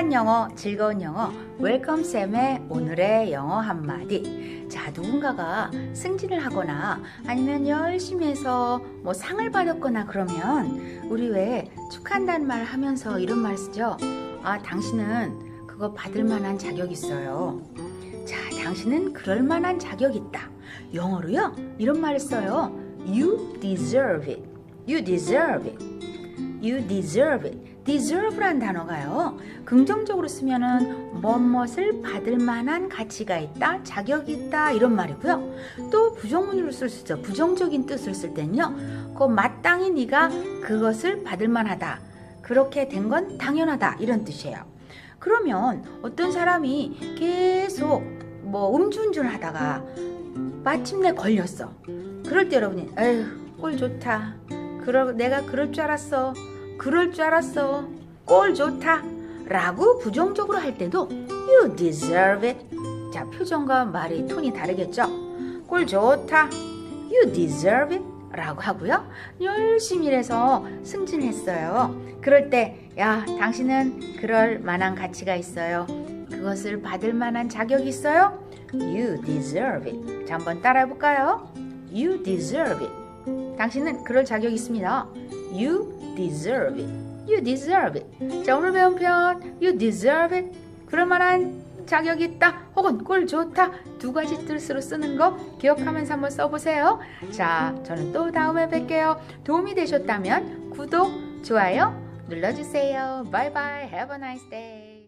행복한 영어, 즐거운 영어, 웰컴 쌤의 오늘의 영어 한마디. 자, 누군가가 승진을 하거나 아니면 열심히 해서 뭐 상을 받았거나 그러면 우리 왜 축하한다는 말 하면서 이런 말 쓰죠? 아, 당신은 그거 받을 만한 자격 있어요. 자, 당신은 그럴 만한 자격 있다. 영어로요? 이런 말을 써요. You deserve it. You deserve it. You deserve it. deserve란 단어가요. 긍정적으로 쓰면은 뭐뭇을 받을 만한 가치가 있다, 자격이 있다 이런 말이고요. 또 부정문으로 쓸 수 있죠. 부정적인 뜻을 쓸 때는요. 그 마땅히 네가 그것을 받을 만하다. 그렇게 된 건 당연하다 이런 뜻이에요. 그러면 어떤 사람이 계속 뭐 음주운전을 하다가 마침내 걸렸어. 그럴 때 여러분이 에휴 꼴 좋다. 그러 내가 그럴 줄 알았어. 그럴 줄 알았어. 꼴 좋다. 라고 부정적으로 할 때도 you deserve it. 자, 표정과 말의 톤이 다르겠죠? 꼴 좋다. you deserve it. 라고 하고요. 열심히 일해서 승진했어요. 그럴 때, 야, 당신은 그럴 만한 가치가 있어요. 그것을 받을 만한 자격이 있어요? You deserve it. 자, 한번 따라해 볼까요? You deserve it. 당신은 그럴 자격이 있습니다. You deserve it. You deserve it. 자, 오늘 배운 표현 You deserve it. 그럴 만한 자격이 있다. 혹은 꼴 좋다. 두 가지 뜻으로 쓰는 거 기억하면서 한번 써보세요. 자, 저는 또 다음에 뵐게요. 도움이 되셨다면 구독, 좋아요 눌러주세요. Bye. Have a nice day.